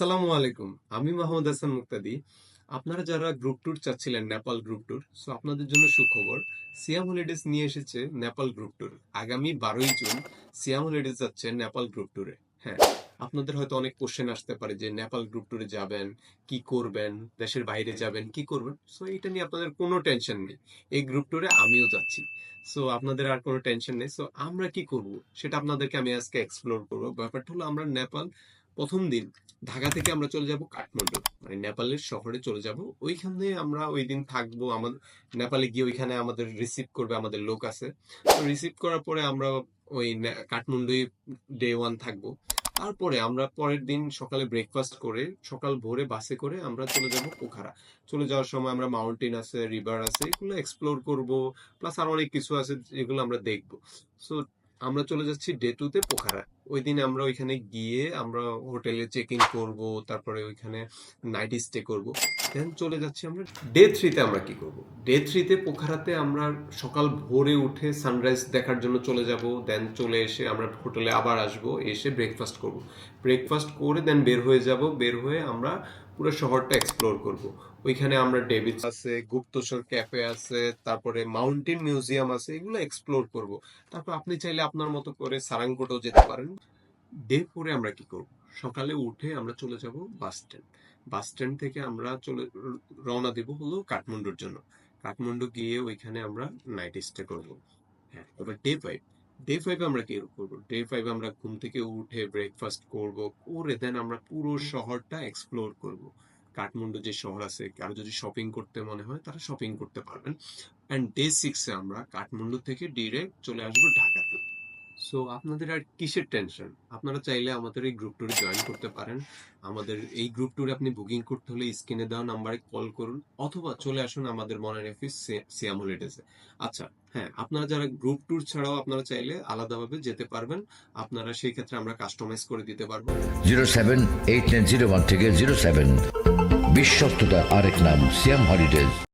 আসসালামু আলাইকুম। আমি মাহমুদ হাসান মুক্তাদি। আপনারা যারা গ্রুপ ট্যুর চাচ্ছিলেন, নেপাল গ্রুপ ট্যুর সো আপনাদের জন্য সুখবর সিয়াম হলিডেজ নিয়ে এসেছে নেপাল গ্রুপ ট্যুর আগামী বারোই জুন সিয়াম হলিডেজ যাচ্ছে নেপাল গ্রুপ ট্যুরে হ্যাঁ আপনাদের হয়তো অনেক কোশ্চেন আসতে পারে যে নেপাল গ্রুপ ট্যুরে যাবেন, কি করবেন, দেশের বাইরে যাবেন, কি করবেন? সো এটা নিয়ে আপনাদের কোনো টেনশন নেই। এই গ্রুপ ট্যুরে আমিও যাচ্ছি। সো আপনাদের আর কোনো টেনশন নেই। সো আমরা কি করব? সেটা আপনাদেরকে আমি আজকে এক্সপ্লোর করব। ব্যাপারটা হলো আমরা নেপাল প্রথম দিন ঢাকা থেকে আমরা চলে যাব কাঠমান্ডু। মানে নেপালের শহরে চলে যাব। ওইখানে আমরা ওই দিন থাকব। আমাদের নেপালে গিয়ে ওইখানে আমাদের রিসিভ করবে আমাদের লোক আছে। তো রিসিভ করার পরে আমরা ওই কাঠমান্ডুই ডে ওয়ান থাকব। তারপরে আমরা পরের দিন সকালে ব্রেকফাস্ট করে সকাল ভোরে বাসে করে আমরা চলে যাব পোখারা। চলে যাওয়ার সময় আমরা মাউন্টেন আছে রিভার আছে, এগুলো এক্সপ্লোর করব। প্লাস আর অনেক কিছু আছে যেগুলো আমরা দেখব। সো আমরা চলে যাচ্ছি ডে টু তে পোখারা। ওই দিন আমরা ওইখানে গিয়ে আমরা হোটেলে চেক ইন করব, তারপরে ওইখানে নাইট স্টে করব। দেন চলে যাচ্ছি আমরা ডে থ্রিতে আমরা কি করব? ডে থ্রিতে পোখারাতে আমরা সকাল ভোরে উঠে সানরাইজ দেখার জন্য চলে যাব। দেন চলে এসে আমরা হোটেলে আবার আসব, এসে ব্রেকফাস্ট করব। ব্রেকফাস্ট করে দেন বের হয়ে যাব। বের হয়ে আমরা পুরো শহরটা এক্সপ্লোর করব। ওইখানে আমরা ডেভিড আছে, গুপ্তচর ক্যাফে আছে, তারপরে মাউন্টেন মিউজিয়াম আছে, এগুলো এক্সপ্লোর করব। তারপর আপনি চাইলে আপনার মতো করে সারাঙ্গোটেও যেতে পারেন। ডে ফোরে আমরা কি করব? সকালে উঠে আমরা চলে যাব বাস স্ট্যান্ড বাস স্ট্যান্ড থেকে আমরা চলে, রওনা দেব হলো কাঠমান্ডুর জন্য। কাঠমান্ডু গিয়ে ওইখানে আমরা নাইট স্টে করব। হ্যাঁ এবার ডে ফাইভ ডে ফাইভে আমরা কি করব? ডে ফাইভে আমরা ঘুম থেকে উঠে ব্রেকফাস্ট করব, করে দেন আমরা পুরো শহরটা এক্সপ্লোর করব। কাঠমান্ডু যে শহর আছে, কারও যদি শপিং করতে মনে হয়, তারা শপিং করতে পারবেন। অ্যান্ড ডে সিক্সে আমরা কাঠমান্ডু থেকে ডিরেক্ট চলে আসব ঢাকাতে। সো আপনাদের আর কিসের টেনশন আপনারা চাইলে আমাদের এই গ্রুপ ট্যুরে জয়েন করতে পারেন। আমাদের এই গ্রুপ ট্যুরে আপনি বুকিং করতে হলে স্ক্রিনে দেওয়া নাম্বারে কল করুন, অথবা চলে আসুন আমাদের মনের অফিস সিয়াম হলিডেজে আচ্ছা হ্যাঁ আপনারা যারা গ্রুপ ট্যুর ছাড়াও আপনারা চাইলে আলাদাভাবে যেতে পারবেন। আপনারা সেই ক্ষেত্রে আমরা কাস্টমাইজ করে দিতে পারব। Zero seven eight nine zero one থেকে জিরো সেভেন বিশ্বস্ততার আরেক নাম সিয়াম হলিডেজ।